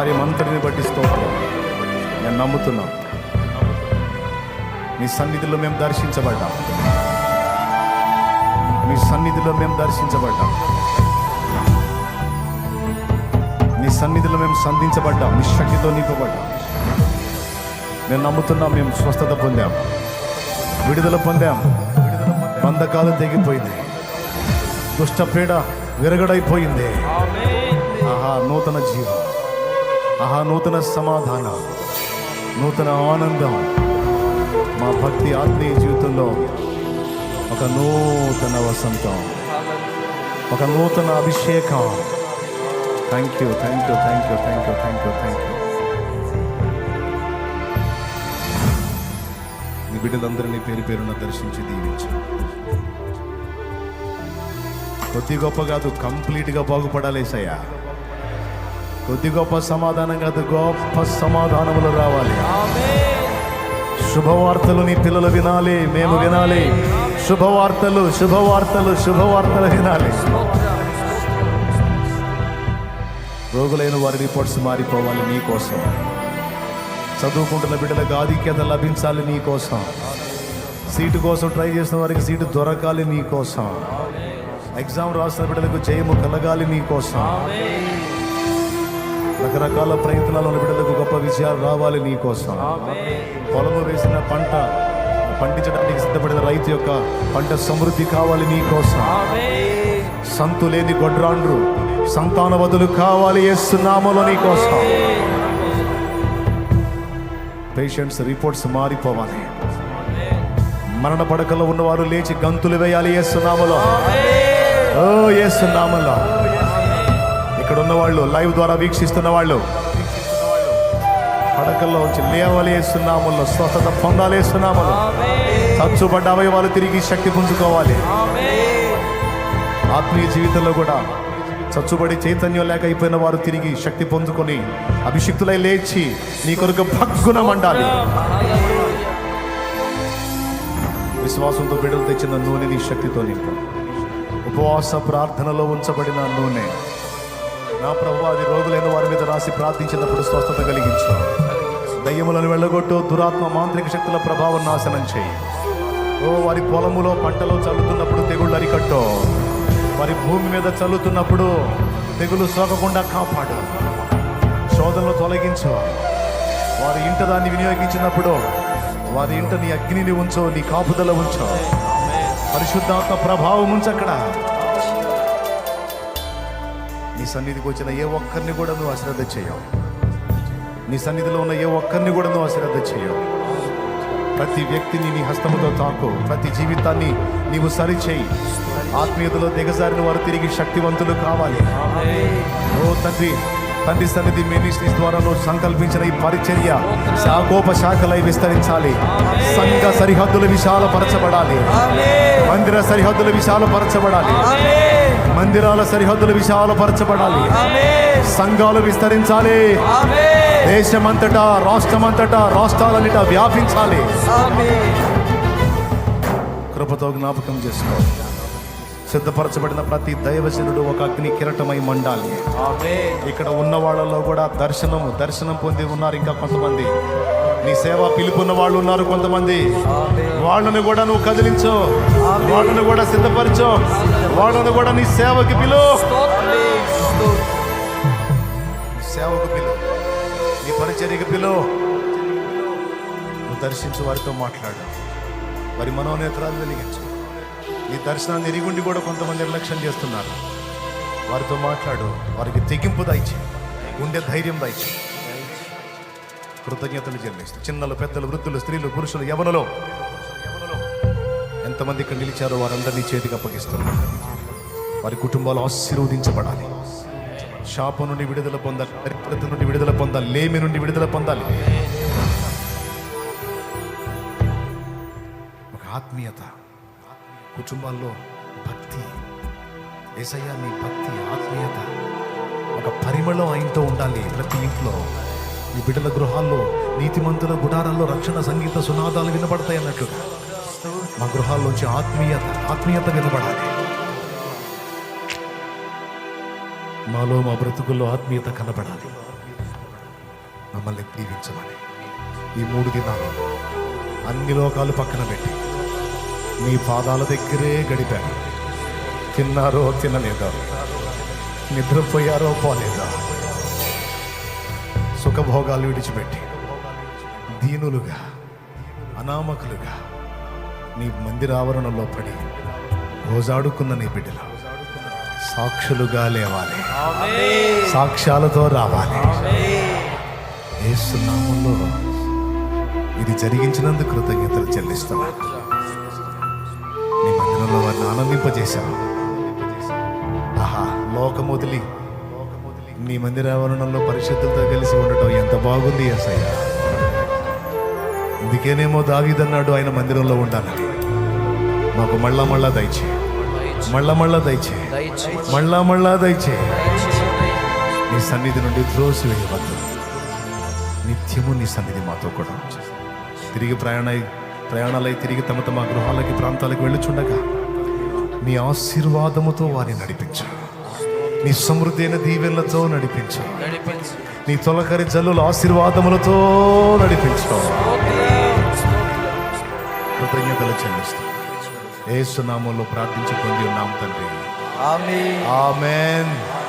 కార్యమంతటిని బట్టి స్తోత్రం. నేను నమ్ముతున్నాం. నీ సన్నిధిలో మేము దర్శించబడ్డాం. నీ సన్నిధిలో మేము దర్శించబడ్డాం. నీ సన్నిధిలో మేము సంధించబడ్డాం. నీ శక్తితో నింపబడ్డాం. నేను నమ్ముతున్నాం మేము స్వస్థత పొందాం. విడుదల పొందాం. బంధకాలం తెగిపోయింది. దుష్టపీడ విరగడైపోయింది. ఆహా నూతన జీవం. ఆహా నూతన సమాధానం నూతన ఆనందం మా భక్తి ఆత్మీయ జీవితంలో ఒక నూతన వసంతం ఒక నూతన అభిషేకం. Thank you thank you thank you thank you thank you thank you మీ బిడ్డలందరినీ పేరు పేరున దర్శించి దీవించు. కొద్ది గొప్ప కాదు కంప్లీట్గా బాగుపడాలేసయ్యా కొద్ది గొప్ప సమాధానం కాదు గొప్ప సమాధానములు రావాలి. శుభవార్తలు నీ పిల్లలు వినాలి మేము వినాలి. శుభవార్తలు శుభవార్తలు శుభవార్తలు వినాలి. రోగులైన వారి రిపోర్ట్స్ మారిపోవాలి నీ కోసం. చదువుకుంటున్న బిడ్డలకు ఆధిక్యత లభించాలి నీ కోసం. సీటు కోసం ట్రై చేసిన వారికి సీటు దొరకాలి నీ కోసం. ఎగ్జామ్ రాసిన బిడ్డలకు జయము కలగాలి నీ కోసం. రకరకాల ప్రయత్నాలు బిడ్డలకు గొప్ప విజయాలు రావాలి నీ కోసం. పొలము వేసిన పంట పండించడానికి సిద్ధపడిన రైతు యొక్క పంట సమృద్ధి కావాలి నీ కోసం. సంతు లేని గొడ్రాండ్రు సంతానవదులు కావాలి ఏస్తున్నామలో నీ కోసం. పేషెంట్స్ రిపోర్ట్స్ మారిపోవాలి. మరణ పడకలో ఉన్నవారు లేచి గంతులు వేయాలి ఏస్తున్నామలో ఓ ఏస్తున్నామలో ఇక్కడ ఉన్న వాళ్ళు లైవ్ ద్వారా వీక్షిస్తున్న వాళ్ళు పడకల్లో వచ్చి లేవాలి స్వస్థత పొందాలి వేస్తున్నాములో చచ్చుబడ్డ అవయవాలు తిరిగి శక్తి పుంజుకోవాలి. ఆత్మీయ జీవితంలో కూడా చచ్చుబడి చైతన్యం లేక అయిపోయిన వారు తిరిగి శక్తి పొందుకొని అభిషిక్తులై లేచి నీ కొరకు భగ్గున మండాలి. విశ్వాసంతో బిడ్డలు తెచ్చిన నూనె నీ శక్తితో నింపు. ఉపవాస ప్రార్థనలో ఉంచబడిన నూనె. నా ప్రభు అది రోగులైన వారి మీద రాసి ప్రార్థించినప్పుడు స్వస్థత కలిగించు. దయ్యములను వెళ్ళగొట్టు దురాత్మ మాంత్రిక శక్తుల ప్రభావం నాశనం చేయి. ఓ వారి పొలములో పంటలో చల్లుతున్నప్పుడు తెగుళ్ళు అరికట్టు. వారి భూమి మీద చల్లుతున్నప్పుడు తెగులు సోకకుండా కాపాడు. శోధనలు తొలగించు. వారి ఇంట దాన్ని వినియోగించినప్పుడు వారి ఇంట నీ అగ్నిని ఉంచో నీ కాపుదల ఉంచో. పరిశుద్ధాత్మ ప్రభావం ఉంచక్కడ. నీ సన్నిధికి వచ్చిన ఏ ఒక్కరిని కూడా నువ్వు అశ్రద్ధ చేయవు. నీ సన్నిధిలో ఉన్న ఏ ఒక్కరిని కూడా నువ్వు అశ్రద్ధ చేయవు. ప్రతి వ్యక్తిని నీ హస్తముతో తాకు ప్రతి జీవితాన్ని నీవు సరిచేయి. ఆత్మీయతలో దిగజారిన వారు తిరిగి శక్తివంతులు కావాలి. ఓ తండ్రి తండ్రి సన్నిధి మినిస్ట్రీస్ ద్వారా నువ్వు సంకల్పించిన ఈ పరిచర్య శాఖోపశాఖలై విస్తరించాలి. సంఘ సరిహద్దులు విశాలపరచబడాలి. మందిర సరిహద్దులు విశాలపరచబడాలి. మందిరాల సరిహద్దులు విశాలపరచబడాలి. సంఘాలు విస్తరించాలి. దేశమంతటా రాష్ట్రమంతటా రాష్ట్రాలన్నిట వ్యాపించాలి. కృపతో జ్ఞాపకం చేసుకో సిద్ధపరచబడిన ప్రతి దైవజనుడు ఒక అగ్ని కిరటమై మండాలి. ఇక్కడ ఉన్న వాళ్ళలో కూడా దర్శనం దర్శనం పొంది ఉన్నారు ఇంకా కొంతమంది. నీ సేవ పిలుపున్న వాళ్ళు ఉన్నారు కొంతమంది. వాళ్ళను కూడా నువ్వు కదిలించు. వాళ్ళను కూడా సిద్ధపరచు. వాళ్ళను కూడా నీ సేవకి పిలు. నీ సేవకు పిలు. నీ పరిచర్యకి పిలు. నువ్వు దర్శించు వారితో మాట్లాడు. వారి మనోనేత్రాలు వెలిగించు. నీ దర్శనాన్ని ఎరిగుండి కూడా కొంతమంది నిర్లక్ష్యం చేస్తున్నారు. వారితో మాట్లాడు. వారికి తెగింపు దాయిచి గుండె ధైర్యం దాయిచి కృతజ్ఞతలు చెల్లిస్తూ చిన్నలు పెద్దలు వృద్ధులు స్త్రీలు పురుషులు యవనలో. ఎంతమంది ఇక్కడ నిలిచారో వారందరినీ చేతికి అప్పగిస్తున్నారు. వారి కుటుంబాలు ఆశీర్వదించబడాలి. శాపం నుండి విడుదల పొందాలి దరిద్రత నుండి విడుదల పొందాలి లేమి నుండి విడుదల పొందాలి. ఒక ఆత్మీయత. కుటుంబాల్లో భక్తి ఏసయ్యా నీ భక్తి ఆత్మీయత ఒక పరిమళం ఆయనతో ఉండాలి ప్రతి ఇంట్లో. నీ బిడ్డల గృహాల్లో నీతిమంతుల గుడారాల్లో రక్షణ సంగీత సునాదాలు వినపడతాయి అన్నట్లుగా. మా గృహాల్లోంచి ఆత్మీయత ఆత్మీయత వినపడాలి మాలో మా బ్రతుకుల్లో ఆత్మీయత కనబడాలి. మమ్మల్ని దీవించమని ఈ మూడు దినాలు అన్ని లోకాలు పక్కన పెట్టి మీ పాదాల దగ్గరే గడిపాను. తిన్నారో తినలేదా? నిద్రపోయారో పోలేదా? సుఖభోగాలు విడిచిపెట్టి దీనులుగా అనామకులుగా నీ మందిరావరణలో పడి రోజాడుకున్న నీ బిడ్డలు సాక్షులుగా లేవాలి. సాక్ష్యాలతో రావాలి. ఏసునామంలో ఇది జరిగించినందుకు కృతజ్ఞతలు చెల్లిస్తున్నా నీ వారిని ఆనందింపజేశావు ఆహా లోకం నీ మందిర ఆవరణంలో పరిశుద్ధులతో కలిసి ఉండటం ఎంత బాగుంది అసయ్య అందుకేనేమో దావీదన్నాడు ఆయన మందిరంలో ఉండాలని. మాకు మళ్ళా మళ్ళా దయచే. మళ్ళా మళ్ళా దయచే. మళ్ళా మళ్ళా దయచే. నీ సన్నిధి నుండి త్రోసి వేయవద్దు నిత్యము నీ సన్నిధి మాతో కూడా తిరిగి ప్రయాణ ప్రయాణాలై తిరిగి తమ తమ గృహాలకి ప్రాంతాలకు వెళ్ళుచుండగా నీ ఆశీర్వాదముతో వారిని నడిపించు. నీ సమృద్ధి అయిన దీవెనలతో నడిపించు. నీ తొలకరి జల్లుల ఆశీర్వాదములతో నడిపించు కృతజ్ఞతలు చెల్లిస్తూ ఏసునామంలో ప్రార్థించి పొంది ఉన్నాం తండ్రి. ఆమె ఆమెన్.